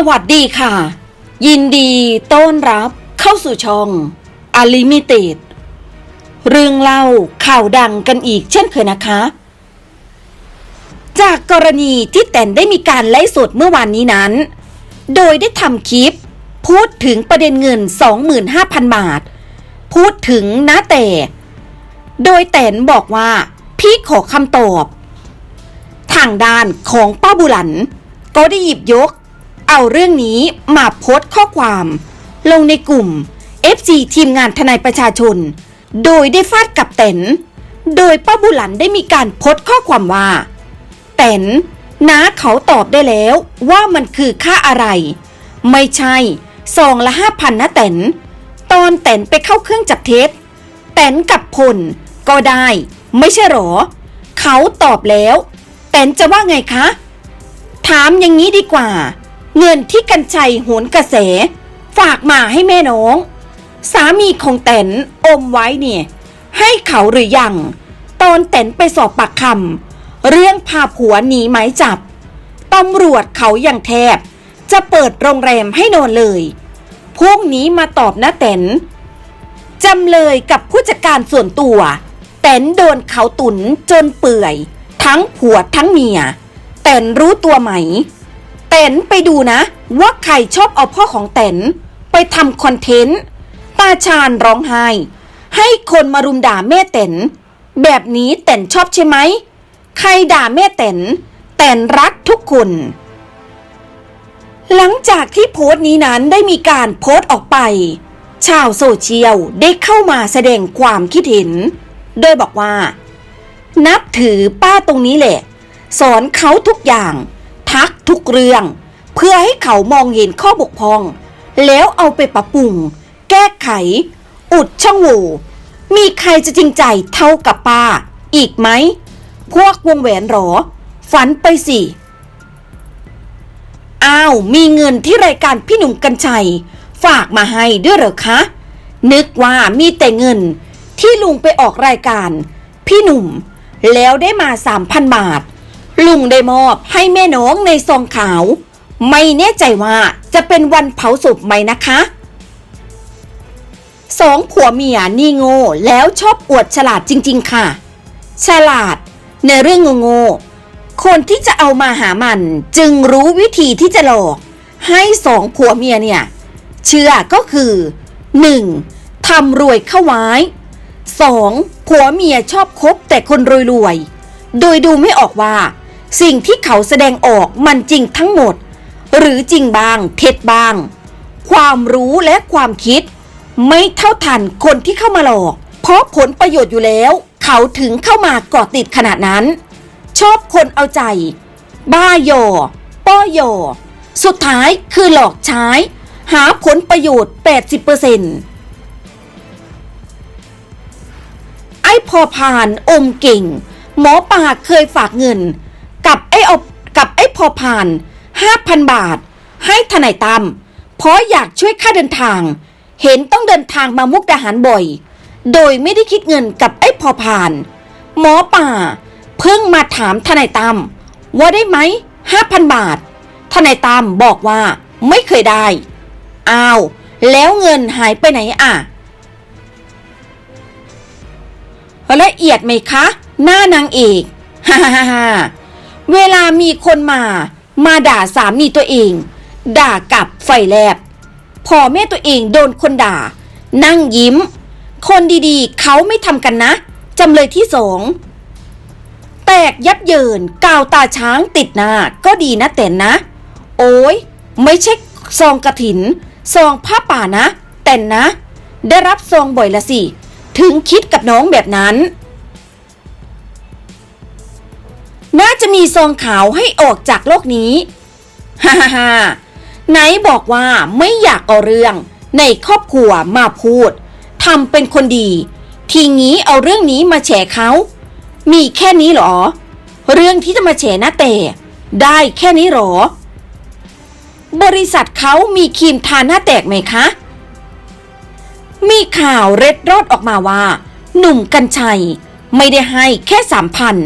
สวัสดีค่ะ ยินดีต้อนรับเข้าสู่ช่อง Unlimited เรื่องเล่าข่าวดังกันอีกเช่นเคยนะคะ จากกรณีที่แตนได้มีการไลฟ์สดเมื่อวานนี้นั้น โดยได้ทำคลิป พูดถึงประเด็นเงิน 25,000 บาท พูดถึงนะแต่ โดยแตนบอกว่าพี่ขอคำตอบ ทางด้านของป้าบุหลัน ก็ได้หยิบยก เอาเรื่องนี้มาโพสต์ข้อความ ลงในกลุ่ม FC ทีมงานทนายประชาชน โดยได้ฟาดกับแตนโดยป้าบุหลันได้มีการโพสต์ข้อความว่าแตนน้าเขาตอบได้แล้วว่ามันคือค่าอะไร ไม่ใช่ซองละห้าพันนะแตนตอนแตนไปเข้าเครื่องจับเท็จแตนกับพลก็ได้ ไม่ใช่หรอ เขาตอบแล้วแตนจะว่าไงคะ ถามอย่างนี้ดีกว่า เงินที่กันชัยโหนกระแส ฝากมาให้แม่น้อง สามีของแตนอมไว้เนี่ย ให้เขาหรือยัง ตอนแตนไปสอบปากคำเรื่องพาผัวหนีหมายจับตำรวจเขาอย่างแทบ จะเปิดโรงแรมให้นอนเลย พวกนี้มาตอบนะแตนจำเลยกับผู้จัดการส่วนตัว แตนโดนเขาตุนจนเปื่อย ทั้งผัวทั้งเมีย แตนรู้ตัวไหม แตนไปดูนะ ว่าใครชอบเอาพ่อของแตนไปทำคอนเทนต์ ตาชาญร้องไห้ ให้คนมารุมด่าแม่แตนแบบนี้แตนชอบใช่ไหม ใครด่าแม่แตนแตนรักทุกคน หลังจากที่โพสต์นี้นั้นได้มีการโพสต์ออกไป ชาวโซเชียลได้เข้ามาแสดงความคิดเห็น โดยบอกว่า นับถือป้าตรงนี้แหละ สอนเขาทุกอย่าง ทุกเรื่อง เพื่อให้เขามองเห็นข้อบกพร่อง แล้วเอาไปปรับปรุง แก้ไข อุดช่องโหว่มีใครจะจริงใจเท่ากับป้า อีกไหม พวกวงแหวนหรอ ฝันไปสิอ้าวมีเงินที่รายการพี่หนุ่มกัญชัย ฝากมาให้ด้วยเหรอคะ นึกว่ามีแต่เงินที่ลุงไปออกรายการ พี่หนุ่ม แล้วได้มาสามพันบาท ลุงได้มอบให้แม่น้องในซองขาว ไม่แน่ใจว่าจะเป็นวันเผาศพไหมนะคะสองผัวเมียนี่โง่แล้วชอบอวดฉลาดจริง ๆ ค่ะ ฉลาด ในเรื่องโง่ๆคนที่จะเอามาหามันจึงรู้วิธีที่จะหลอก ให้สองผัวเมียเนี่ย เชื่อก็คือ 1. ทำรวยเข้าไว้ 2. ผัวเมียชอบคบแต่คนรวยๆ โดยดูไม่ออกว่า สิ่งที่เขาแสดงออกมันจริงทั้งหมด หรือจริงบาง เท็จบาง ความรู้และความคิด ไม่เท่าทันคนที่เข้ามาหลอก เพราะผลประโยชน์อยู่แล้ว เขาถึงเข้ามาเกาะติดขนาดนั้น ชอบคนเอาใจ บ้าหยอป้อหยอสุดท้ายคือหลอกใช้ หาผลประโยชน์ 80%ไอ้พอพานอมเก่ง หมอป่าเคยฝากเงิน กับไอ้เอากับไอ้พอพาน5,000บาท ให้ทนายตั้มเพราะอยากช่วยค่าเดินทาง เห็นต้องเดินทางมามุกดาหารบ่อย โดยไม่ได้คิดเงินกับไอ้พอพาน หมอป่า เพิ่งมาถามทนายตั้มว่าได้ไหม5,000บาท ทนายตั้มบอกว่าไม่เคยได้ อ้าว แล้วเงินหายไปไหนอะละเอียดไหมคะ หน้านางเอก ฮ่าฮ่าฮ่า เวลามีคนมา มาด่าสามีตัวเอง ด่ากับไฟแลบ พอแม่ตัวเองโดนคนด่า นั่งยิ้ม คนดีๆ เขาไม่ทำกันนะจำเลยที่สองแตกยับเยินกาวตาช้างติดหน้าก็ดีนะแต่นนะ โอ้ยไม่ใช่ซองกระถิน ซองผ้าป่านะ แต่นนะ ได้รับซองบ่อยละสิ ถึงคิดกับน้องแบบนั้น น่าจะมีซองขาวให้ออกจากโลกนี้ฮ่าฮ่าฮ่าไหนบอกว่าไม่อยากเอาเรื่องในครอบครัวมาพูดทำเป็นคนดี ทีงี้เอาเรื่องนี้มาแฉเขามีแค่นี้หรอ เรื่องที่จะมาแฉนะแต่ได้แค่นี้หรอ บริษัทเขามีครีมทาหน้าแตกไหมคะ มีข่าวเร็ดรอดออกมาว่า หนุ่มกัญชัย ไม่ได้ให้แค่สามพัน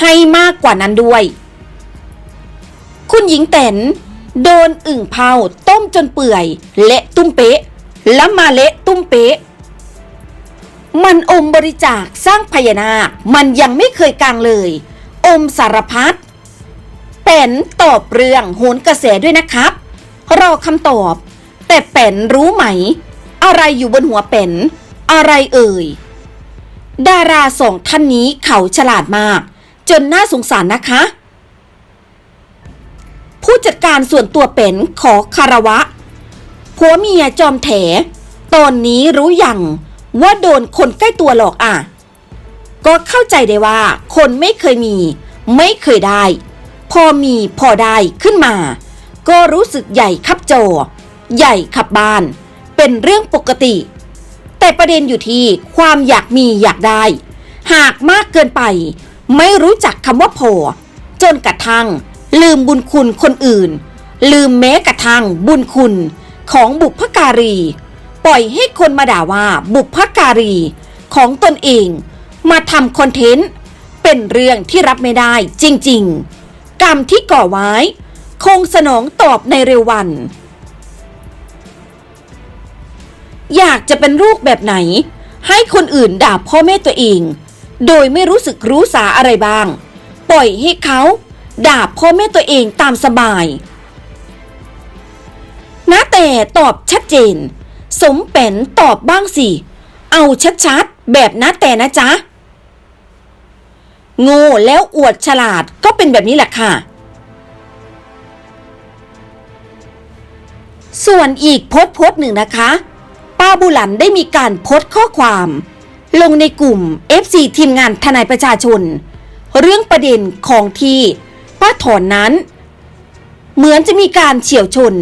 ให้มากกว่านั้นด้วย คุณหญิงแตนโดนอึ่งเผาต้มจนเปื่อย เละตุ้มเป๊ะ แล้วมาเละตุ้มเป๊ะ มันอมบริจาคสร้างพญานาค มันยังไม่เคยกลางเลย อมสารพัดเป็นตอบเรื่องโหนกระแสด้วยนะครับ รอคำตอบ แต่เป็นรู้ไหม อะไรอยู่บนหัวเป็นอะไรเอ่ย ดาราสองท่านนี้เขาฉลาดมาก จนน่าสงสารนะคะ ผู้จัดการส่วนตัวเป็นขอคารวะผัวเมียจอมแถ ตอนนี้รู้ยังว่าโดนคนใกล้ตัวหลอกอะ ก็เข้าใจได้ว่า คนไม่เคยมี ไม่เคยได้ พอมีพอได้ขึ้นมา ก็รู้สึกใหญ่ขับจอ ใหญ่ขับบ้าน เป็นเรื่องปกติ แต่ประเด็นอยู่ที่ความอยากมีอยากได้ หากมากเกินไป ไม่รู้จักคำว่าพอจนกระทั่ง ลืมบุญคุณคนอื่น ลืมแม้กระทั่งบุญคุณของบุพการี ปล่อยให้คนมาด่าว่าบุพการีของตนเองมาทำคอนเทนต์เป็นเรื่องที่รับไม่ได้จริง ๆ กรรมที่ก่อไว้ คงสนองตอบในเร็ววัน อยากจะเป็นลูกแบบไหน ให้คนอื่นด่าพ่อแม่ตัวเอง โดยไม่รู้สึกรู้สาอะไรบ้าง ปล่อยให้เขาด่าพ่อแม่ตัวเองตามสบายนะแต่ตอบชัดเจน สมเป็นตอบบ้างสิ เอาชัดๆ แบบนะแต่นะจ๊ะ โง่แล้วอวดฉลาดก็เป็นแบบนี้แหละค่ะ ส่วนอีกโพสต์โพสต์หนึ่งนะคะ ป้าบุหลันได้มีการโพสต์ข้อความ ลงในกลุ่ม FC ทีมงานทนายประชาชน เรื่องประเด็นของที่ป้าถอนนั้น เหมือนจะมีการเฉียวชน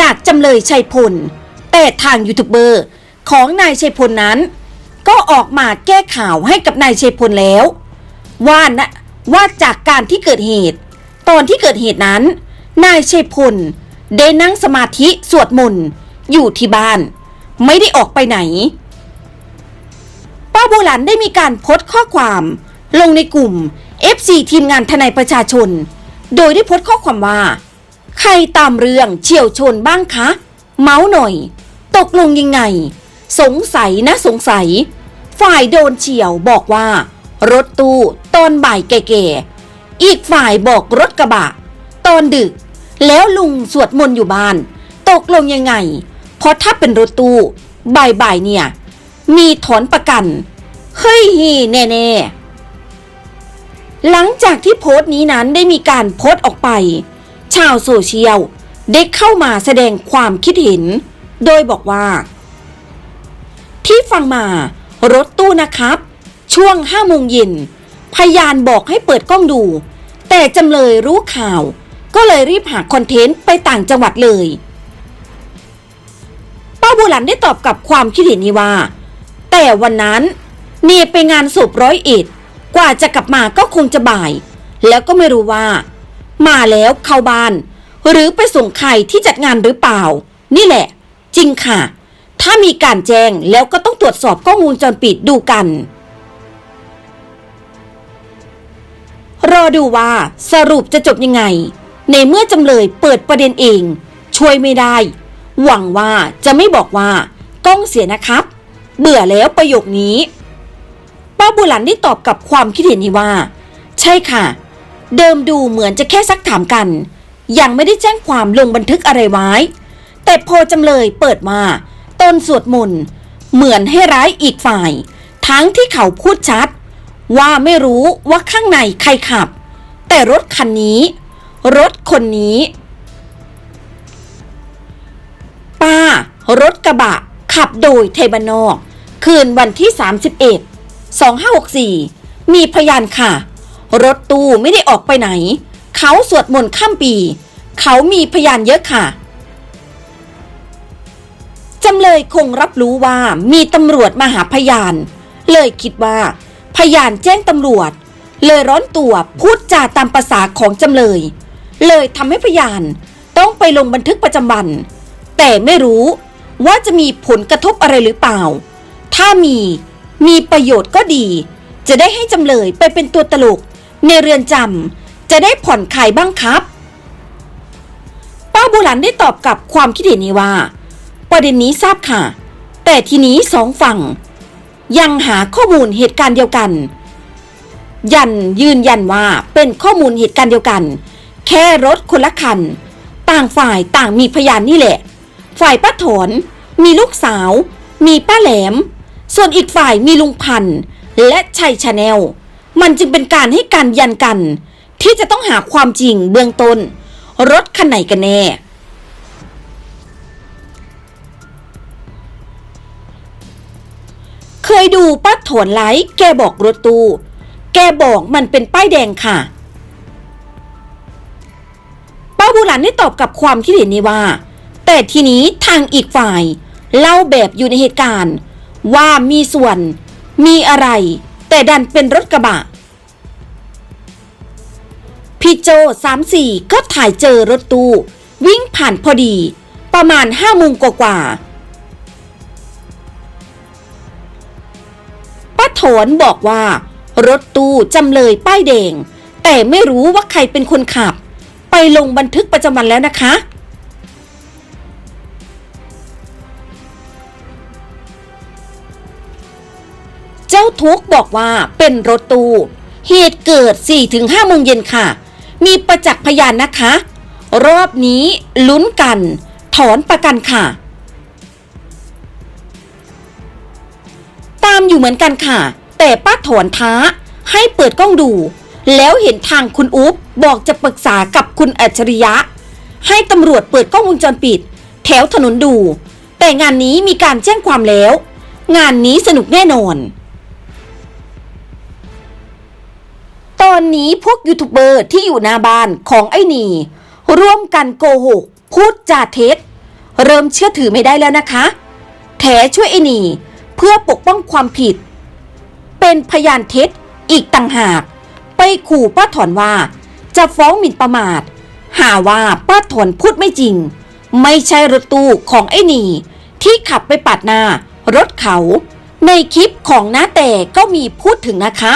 จากจำเลยชัยพล แต่ทางยูทูบเบอร์ของนายชัยพลนั้น ก็ออกมาแก้ข่าวให้กับนายชัยพลแล้ว ว่านะว่าจากการที่เกิดเหตุ ตอนที่เกิดเหตุนั้น นายชัยพลได้นั่งสมาธิสวดมนต์อยู่ที่บ้าน ไม่ได้ออกไปไหน ป้าโบหลันได้มีการโพสต์ข้อความ ลงในกลุ่ม FC ทีมงานทนายประชาชน โดยได้โพสต์ข้อความว่า ใครตามเรื่องเฉียวชนบ้างคะ เมาส์หน่อย ตกลงยังไง สงสัยนะสงสัย ฝ่ายโดนเฉียวบอกว่า รถตู้ตอนบ่ายแก่ๆอีกฝ่ายบอกรถกระบะ ตอนดึก แล้วลุงสวดมนต์อยู่บ้าน ตกลงยังไง เพราะถ้าเป็นรถตู้บ่ายๆเนี่ย มีถอนประกัน เฮ้ยฮีแน่ๆ หลังจากที่โพสต์นี้นั้นได้มีการโพสต์ออกไป ชาวโซเชียลได้เข้ามาแสดงความคิดเห็น โดยบอกว่า ที่ฟังมารถตู้นะครับ ช่วงห้าโมงเย็นพยานบอกให้เปิดกล้องดู แต่จำเลยรู้ข่าว ก็เลยรีบหาคอนเทนต์ไปต่างจังหวัดเลยป้าบุหลันได้ตอบกับความคิดเห็นนี้ว่า แต่วันนั้นเนียไปงานศพร้อยเอ็ดกว่าจะกลับมาก็คงจะบ่าย แล้วก็ไม่รู้ว่า มาแล้วเข้าบ้าน หรือไปส่งใครที่จัดงานหรือเปล่า นี่แหละ จริงค่ะ ถ้ามีการแจ้งแล้วก็ต้องตรวจสอบกล้องวงจรปิดดูกัน รอดูว่าสรุปจะจบยังไง ในเมื่อจำเลยเปิดประเด็นเอง ช่วยไม่ได้ หวังว่าจะไม่บอกว่ากล้องเสียนะครับ เบื่อแล้วประโยคนี้ ป้าบุหลันได้ตอบกับความคิดเห็นนี้ว่า ใช่ค่ะ เดิมดูเหมือนจะแค่ซักถามกัน ยังไม่ได้แจ้งความลงบันทึกอะไรไว้ แต่พอจำเลยเปิดมาตนสวดมนต์เหมือนให้ร้ายอีกฝ่าย ทั้งที่เขาพูดชัด ว่าไม่รู้ว่าข้างในใครขับ แต่รถคันนี้ รถคนนี้ ป้ารถกระบะขับโดยไทยบานนอก คืนวันที่ 31 2564 มีพยานค่ะ รถตู้ไม่ได้ออกไปไหน เขาสวดมนต์ข้ามปี เขามีพยานเยอะค่ะจำเลยคงรับรู้ว่ามีตำรวจมาหาพยาน เลยคิดว่า พยานแจ้งตำรวจ เลยร้อนตัวพูดจาตามภาษาของจำเลย เลยทำให้พยานต้องไปลงบันทึกประจำวัน แต่ไม่รู้ว่าจะมีผลกระทบอะไรหรือเปล่า ถ้ามีมีประโยชน์ก็ดี จะได้ให้จำเลยไปเป็นตัวตลก ในเรือนจำจะได้ผ่อนคลายบ้างครับ ป้าป้าโบราณได้ตอบกับความคิดเห็นนี้ว่า ประเด็นนี้ทราบค่ะ แต่ทีนี้สองฝั่ง ยังหาข้อมูลเหตุการณ์เดียวกัน ยันยืนยันว่าเป็นข้อมูลเหตุการณ์เดียวกัน แค่รถคนละคัน ต่างฝ่ายต่างมีพยานนี่แหละ ฝ่ายป้าถอนมีลูกสาว มีป้าแหลม ส่วนอีกฝ่ายมีลุงพันธ์และชัยชาแนล มันจึงเป็นการให้การยันกัน ที่จะต้องหาความจริงเบื้องต้น รถคันไหนกันแน่เคยดูป้าถอนไลฟ์แกบอกรถตู้ แกบอกมันเป็นป้ายแดงค่ะ ป้าบุหลันได้ตอบกับความคิดเห็นนี้ว่า แต่ทีนี้ทางอีกฝ่าย เล่าแบบอยู่ในเหตุการณ์ ว่ามีส่วน มีอะไร แต่ดันเป็นรถกระบะ พี่โจสามสี่ก็ถ่ายเจอรถตู้ วิ่งผ่านพอดี ประมาณห้าโมงกว่าๆป้าถอนบอกว่า รถตู้จำเลยป้ายแดง แต่ไม่รู้ว่าใครเป็นคนขับ ไปลงบันทึกประจำวันแล้วนะคะ เจ้าทุกบอกว่าเป็นรถตู้ เหตุเกิด 4-5โมงเย็นค่ะ มีประจักษ์พยานนะคะ รอบนี้ลุ้นกัน ถอนประกันค่ะ ตามอยู่เหมือนกันค่ะ แต่ป้าถอนท้าให้เปิดกล้องดู แล้วเห็นทางคุณอุ๊บบอกจะปรึกษากับคุณอัจฉริยะ ให้ตำรวจเปิดกล้องวงจรปิด แถวถนนดู แต่งานนี้มีการแจ้งความแล้ว งานนี้สนุกแน่นอน ตอนนี้พวกยูทูบเบอร์ที่อยู่หน้าบ้านของไอ้หนีร่วมกันโกหก พูดจาเท็จ เริ่มเชื่อถือไม่ได้แล้วนะคะ แถช่วยไอ้หนีเพื่อปกป้องความผิด เป็นพยานเท็จอีกต่างหาก ไปขู่ป้าถอนว่า จะฟ้องหมิ่นประมาท หาว่าป้าถอนพูดไม่จริง ไม่ใช่รถตู้ของไอ้หนีที่ขับไปปาดหน้ารถเขา ในคลิปของน้าแต่ก็มีพูดถึงนะคะ